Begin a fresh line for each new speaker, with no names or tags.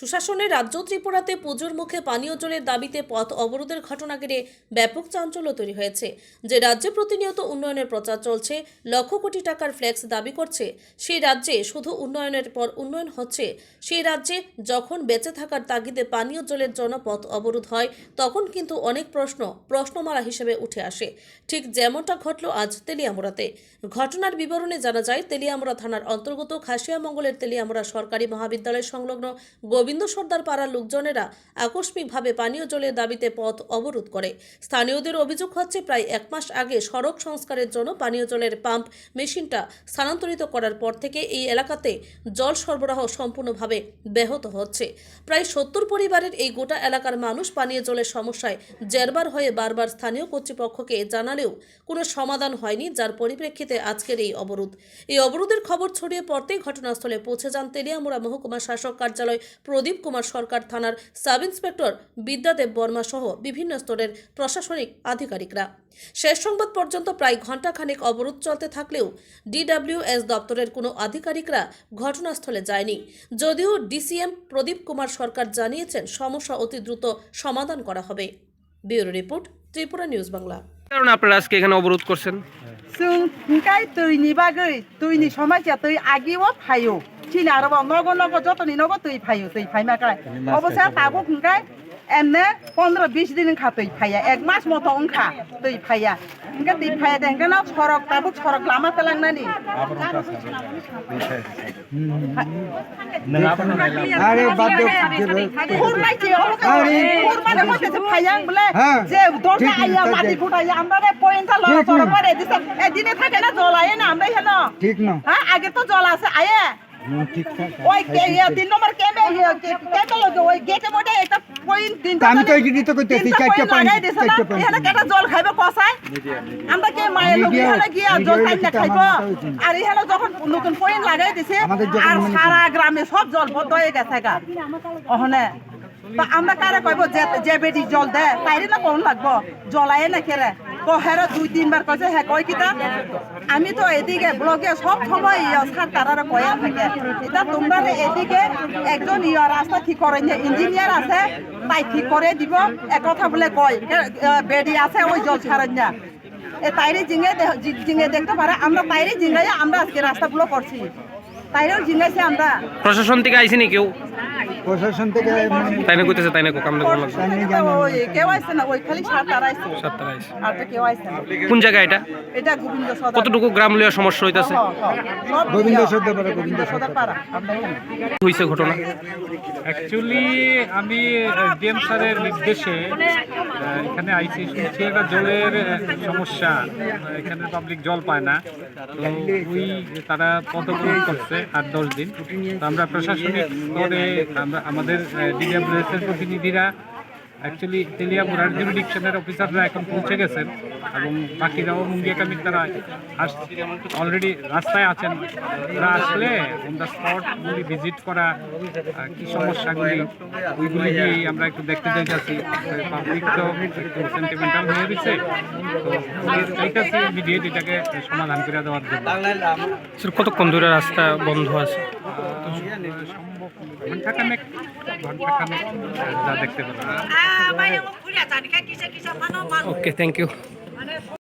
সুশাসনের রাজ্য ত্রিপুরাতে পুজোর মুখে পানীয় জলের দাবিতে পথ অবরোধের ঘটনা ঘিরে ব্যাপক চাঞ্চল্য তৈরি হয়েছে। যে রাজ্যে প্রতিনিয়ত উন্নয়নের প্রচার চলছে, লক্ষ কোটি টাকার ফ্ল্যাক্স দাবি করছে, সেই রাজ্যে শুধু উন্নয়নের পর উন্নয়ন হচ্ছে। সেই রাজ্যে যখন বেঁচে থাকার তাগিদে পানীয় জলের জন্য পথ অবরোধ হয়, তখন কিন্তু অনেক প্রশ্ন প্রশ্নমালা হিসেবে উঠে আসে। ঠিক যেমনটা ঘটল আজ তেলিয়ামুড়াতে। ঘটনার বিবরণে জানা যায়, তেলিয়ামুড়া থানার অন্তর্গত খাসিয়ামঙ্গলের তেলিয়ামুড়া সরকারি মহাবিদ্যালয় সংলগ্ন সর্দার পাড়ার লোকজনেরা আকস্মিকভাবে পানীয় জলের দাবিতে পথ অবরোধ করে। স্থানীয়দের অভিযোগ হচ্ছে, প্রায় এক মাস আগে সড়ক সংস্কারের জন্য পানীয় জলের পাম্প মেশিনটা স্থানান্তরিত করার পর থেকে এই এলাকাতে জল সরবরাহ সম্পূর্ণভাবে ব্যাহত হচ্ছে। প্রায় সত্তর পরিবারের এই গোটা এলাকার মানুষ পানীয় জলের সমস্যায় জেরবার হয়ে বারবার স্থানীয় কর্তৃপক্ষকে জানালেও কোনো সমাধান হয়নি, যার পরিপ্রেক্ষিতে আজকের এই অবরোধ। এই অবরোধের খবর ছড়িয়ে পড়তেই ঘটনাস্থলে পৌঁছে যান তেলিয়ামুড়া মহকুমা শাসক কার্যালয় প্রদীপ কুমার সরকার থানার সাব ইন্সপেক্টর বিদ্যাদেব বর্মা সহ বিভিন্ন স্তরের প্রশাসনিক আধিকারিকরা শেষ সংবাদ পর্যন্ত প্রায় ঘণ্টাখানেক অবরোধ চলতে থাকলেও ডিডব্লিউএস দপ্তরের কোনো আধিকারিকরা ঘটনাস্থলে যায়নি যদিও ডিসিএম প্রদীপ কুমার সরকার জানিয়েছেন সমস্যা অতি দ্রুত সমাধান করা হবে bureau report Tripura news Bangla
কারণে আপনারা আজকে এখানে অবরোধ করছেন
जों ओंखाय दैनि बागै दैनि समस्या दै आगिव फायो ঠিলা আর নগর নগর যত নিনগো তুই ফাইও তুই ফাইমা কায় অবশ্য তাগো খুঁকায় এমনে পনেরো বিশ দিন খা তুই ফাইয়া এক মাস মতো অংখা তুই ফাইয়া ইনকা তুই ফাইয়া দেখ না সরক তাবুক সরক লামা তেলাং না নি
আরে বাদ দে
খুরমাই কি আরে খুরমানে হইতেছে ফাইয়াং
বলে
যে দরজা আইয়া মাটি ফুটাইয়া আমরা রে পয়েন্টা লড়া চড়া আগে তো জল আছে আয়ে
আমি তো এই তো করতেছি, চারটে? চারটে।
এখানে কেটা জল খাইবে কষায় আমরা কে মায়ের লোক এখানে গিয়া জল খাইব। আর এখানে যখন নতুন পয়েন্ট লাগাই দিছে আর
মানে-
সারা গ্রামে সব জল বন্ধ হয়ে গেছে গা। ওখানে তো আমরা কারে কইব যে যে বেটি জল দে তাইরে না কোন লাগবো? জলায়ে না কেরে? কহের দুই, তিনবার কইছে হ্যাঁ কয় কিতা? আমি তো এদিকে ব্লকে সব সময় সার তারারে কয়া থাকে। এটা তোমরা এদিকে একজন ইয়া রাস্তা ঠিক করেন যে ইঞ্জিনিয়ার আছে, তাই ঠিক করে দিব। এক কথা বলে কয় বেডি আছে ওই জল এ তাইরে জিঙে জিঙে দেখতে পারে আমরা তাইরে জিঙাই আমরা আজকে রাস্তাগুলো করছি তাইরেও জিঙাইছে আমরা।
প্রশাসন থেকে আইসিনি কেউ?
প্রশাসন থেকে
তাই না কইতেছে তাই না কাম না করলাম
কেউ না ওই খালি কেউ
কোন জায়গা এটা?
এটা গোবিন্দ সদর
কতটুকু গ্রাম লিয়া সমস্যা হইতাছে?
গোবিন্দ সদর পাড়া, গোবিন্দ সদর
পাড়া।
হইছে ঘটনা?
অ্যাকচুয়ালি আমি ডিএম স্যারের নির্দেশে এখানে আইসি শুনছি একটা জলের সমস্যা। এখানে পাবলিক জল পায় না। তো ওই তারা পদক্ষেপ করছে আট, দশ দিন। তো আমরা প্রশাসনিক স্তরে আমরা, আমাদের ডিডাব্লিউএস এর প্রতিনিধিরা অ্যাকচুয়ালি তেলিয়াপুরার জুরিডিকশনের অফিসাররা এখন পৌঁছে গেছেন এবং বাকিরাও মুঙ্গিয়াকামির তারা আস অলরেডি রাস্তায় আছেন। তারা আসলে অন দ্য স্পটগুলি ভিজিট করা কি সমস্যাগুলি ওইগুলি নিয়েই আমরা একটু দেখতে চাইতেছি। পাবলিক তো একটু সেন্টিমেন্টাল হয়ে গেছে তো চাইতেছি ইমিডিয়েট এটাকে সমাধান করে দেওয়ার জন্য।
কতক্ষণ ধরে রাস্তা বন্ধ আছে?
ঘন্টাখানেক ঘন্টাখানেক যা দেখতে পাবেন
ওকে থ্যাংক ইউ